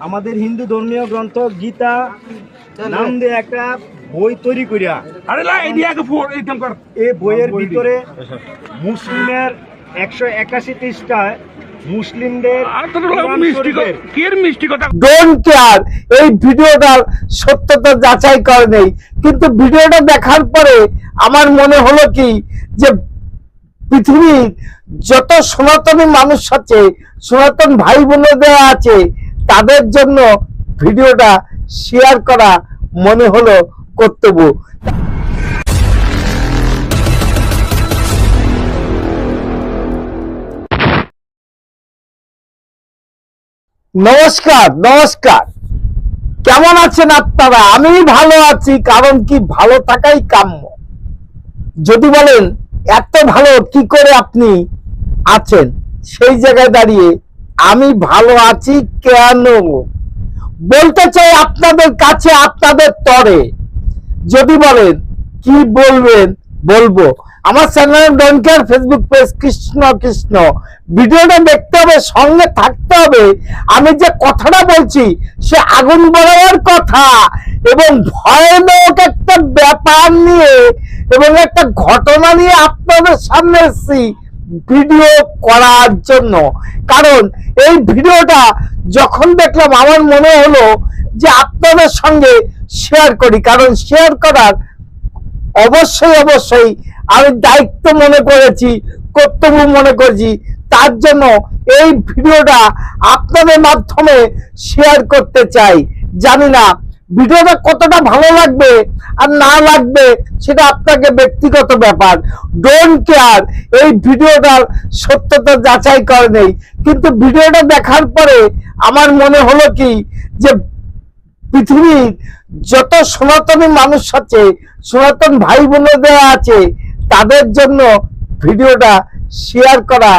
আমাদের হিন্দু ধর্মীয় গ্রন্থ গীতা নাম দিয়ে একটা বই তৈরি করিয়া এই বইয়ের ভিতরে মুসলিমের একশো একাশি পৃষ্ঠায় মুসলিমদের এই ভিডিওটার সত্যতা যাচাই করে নেই। কিন্তু ভিডিওটা দেখার পরে আমার মনে হলো কি যে পৃথিবীর যত সনাতনী মানুষ আছে সনাতন ভাই বোনেদের আছে তাদের জন্য ভিডিওটা শেয়ার করা মনে হলো কর্তব্য। নমস্কার নমস্কার। কেমন আছেন আপনারা? আমি ভালো আছি, কারণ কি ভালো থাকাই কাম্য। যদি বলেন, এত ভালো কি করে আপনি আছেন? সেই জায়গায় দাঁড়িয়ে আমি ভালো আছি কেন? বলতে চাই আপনাদের কাছে, আপনাদের তরে। যদি বলেন, কি বলবেন? বলব। আমার channel don't care Facebook page Krishna Krishna. ভিডিওটা দেখতে হবে, সঙ্গে থাকতে হবে। আমি যে কথাটা বলছি, সে আগুন বলার কথা। এবং ভয়ানক একটা ব্যাপার নিয়ে, এবং একটা ঘটনা নিয়ে আপনাদের সামনে এসেছি। ভিডিও করার জন্য। কারণ এই ভিডিওটা যখন দেখলাম, আমার মনে হলো যে আপনাদের সঙ্গে শেয়ার করি। কারণ শেয়ার করার অবশ্যই অবশ্যই আমি দায়িত্ব মনে করেছি, কর্তব্য মনে করেছি। তার জন্য এই ভিডিওটা আপনাদের মাধ্যমে শেয়ার করতে চাই। জানি না ভিডিওটা কতটা ভালো লাগবে আর না লাগবে সেটা আপনাকে ব্যক্তিগত ব্যাপার। ডোন্ট কেয়ার এই ভিডিওটার সত্যতা যাচাই করে নেই। কিন্তু ভিডিওটা দেখার পরে আমার মনে হলো কি যে পৃথিবীর যত সনাতনী মানুষ আছে, সনাতন ভাই বোনেদের আছে, তাদের জন্য ভিডিওটা শেয়ার করা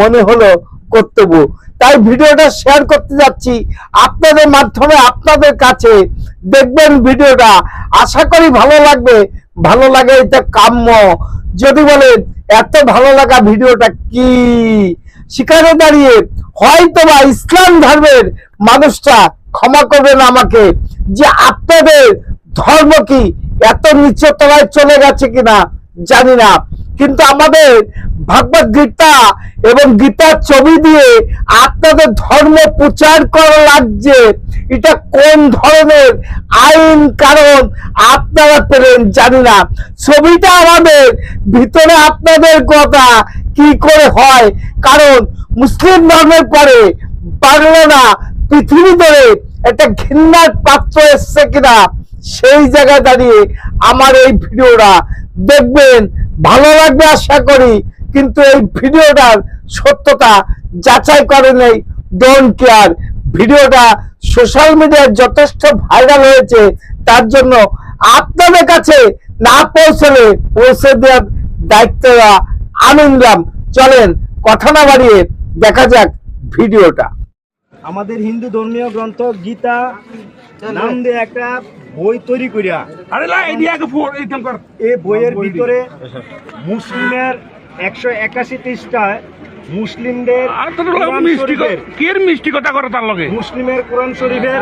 মনে হলো কর্তব্য। তাই ভিডিওটা শেয়ার করতে যাচ্ছি। আপনাদের মাধ্যমে আপনাদের কাছে দেখবেন ভিডিওটা। আশা করি ভালো লাগবে। ভালো লাগে এটা কাম্য। যদি বলেন, এত ভালো লাগা ভিডিওটা কি? সেখানে দাঁড়িয়ে হয়তো বা ইসলাম ধর্মের মানুষটা ক্ষমা করবেন আমাকে, যে আপনাদের ধর্ম কি এত নিচে তলায় চলে গেছে কিনা জানি না। কিন্তু আমাদের ভগবত গীতা এবং গীতার ছবি দিয়ে আপনাদের ধর্ম প্রচার করা লাগছে। এটা কোন ধরনের আইন, কারণ আপনারা পেলেন জানি না। ছবিটা আমাদের, ভিতরে আপনাদের কথা কি করে হয়, কারণ মুসলিম ধর্মের পরে বাংলা না, পৃথিবী ধরে একটা ঘৃণার পাত্র এসছে কিনা, সেই জায়গায় দাঁড়িয়ে আমার এই ভিডিওটা দেখবেন। ভালো লাগবে আশা করি, কিন্তু এই ভিডিওটার সত্যতা যাচাই করে নেই। ডোন্ট কেয়ার ভিডিওটা সোশ্যাল মিডিয়ায় যথেষ্ট ভাইরাল হয়েছে তার জন্য আপনাদের কাছে না পৌঁছলে পৌঁছে দেওয়ার দায়িত্বটা আমি নিলাম। চলেন কথা না বাড়িয়ে দেখা যাক ভিডিওটা। আমাদের হিন্দু ধর্মীয় গ্রন্থ গীতা নাম দিয়ে একটা বই তৈরি করিয়া। এই বইয়ের ভিতরে মুসলিমের একশো একাশি পৃষ্ঠায় মুসলিমদের আর মিষ্টি কথা শরীফের। কি এর মিষ্টি কথা করে তার লগে? মুসলিমের কোরআন শরীফের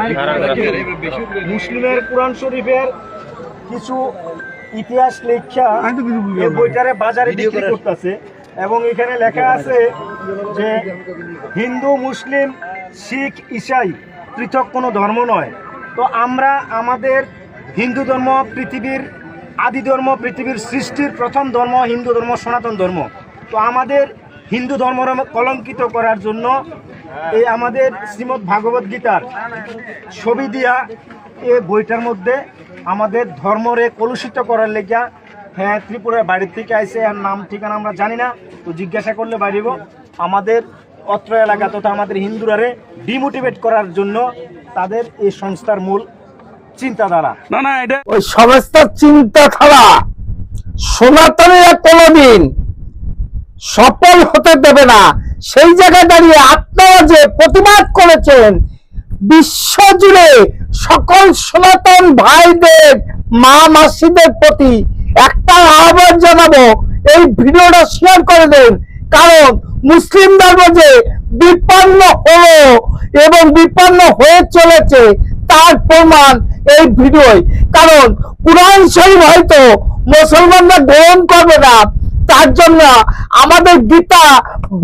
মুসলিমের কোরআন শরীফের কিছু ইতিহাস লেখা এই বইটারে বাজারে বিক্রি করতেছে। এবং এখানে লেখা আছে যে হিন্দু মুসলিম শিখ ইসাই পৃথক কোনো ধর্ম নয়। তো আমরা আমাদের হিন্দু ধর্ম পৃথিবীর আদি ধর্ম পৃথিবীর সৃষ্টির প্রথম ধর্ম হিন্দু ধর্ম সনাতন ধর্ম। তো আমাদের হিন্দু ধর্ম কলঙ্কিত করার জন্য এই আমাদের শ্রীমৎ ভাগবত গীতার ছবি দিয়া এ বইটার মধ্যে আমাদের ধর্মরে কলুষিত করার লেগা হ্যাঁ ত্রিপুরার বাড়ির থেকে আইসে আর নাম ঠিকানা আমরা জানি না তো জিজ্ঞাসা করলে বাড়িব। আমাদের অত্র এলাকা তথা আমাদের হিন্দুরারে ডিমোটিভেট করার জন্য তাদের এই সংস্থার মূল চিন্তাধারা। না না এটা ওই সমস্ত চিন্তাধারা সনাতনীরা কোনোদিন সফল হতে দেবে না। সেই জায়গায় দাঁড়িয়ে আপনারা যে প্রতিবাদ করেছেন, বিশ্ব জুড়ে সকল সনাতন ভাইদের, মা মাসিদের প্রতি একটা আহ্বান জানাব। এই ভিডিওটা শেয়ার করে দেন। কারণ মুসলিম ধর্ম যে বিপন্ন হলো এবং বিপন্ন হয়ে চলেছে, তার প্রমাণ এই ভিডিওয়। কারণ কোরআন শরীফ হয়তো মুসলমানরা গ্রহণ করবে না। তার জন্য আমাদের গীতা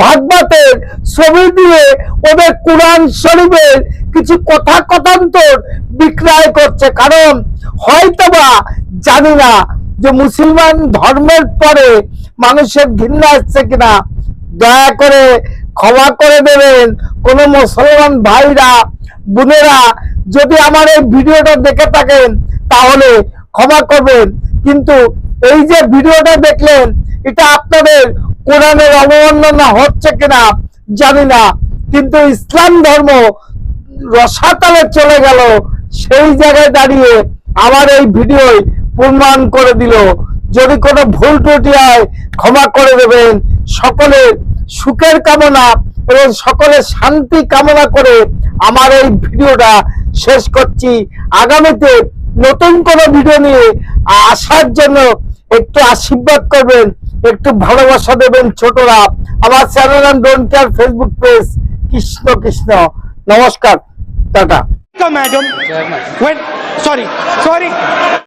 ভাগবতের ছবি দিয়ে ওদের কোরআন শরীফের কিছু কথা কথান্তর বিক্রয় করছে। কারণ হয়তোবা জানি না যে মুসলমান ধর্মের পরে মানুষের ঘৃণা আসছে কিনা। দয়া করে ক্ষমা করে দেবেন কোন মুসলমান ভাইরা, বোনেরা, যদি আমার এই ভিডিওটা দেখে থাকেন তাহলে ক্ষমা করবেন। কিন্তু এই যে ভিডিওটা দেখলেন, এটা আপনাদের কোরআনের অবমাননা হচ্ছে কিনা জানি না, কিন্তু ইসলাম ধর্ম রসাতলে চলে গেল, সেই জায়গায় দাঁড়িয়ে আমার এই ভিডিও প্রমাণ করে দিল। যদি কোনো ভুল ত্রুটি হয়, ক্ষমা করে দেবেন। সকলের সুখের কামনা এবং সকলের শান্তি কামনা করে আমার এই ভিডিওটা শেষ করছি। আগামীতে নতুন কোনো ভিডিও নিয়ে আসার জন্য একটু আশীর্বাদ করবেন। একটু ভালোবাসা দেবেন ছোটরা। আমার channel and don't care Facebook page Krishna Krishna. নমস্কার টাটা। Madam sorry sorry.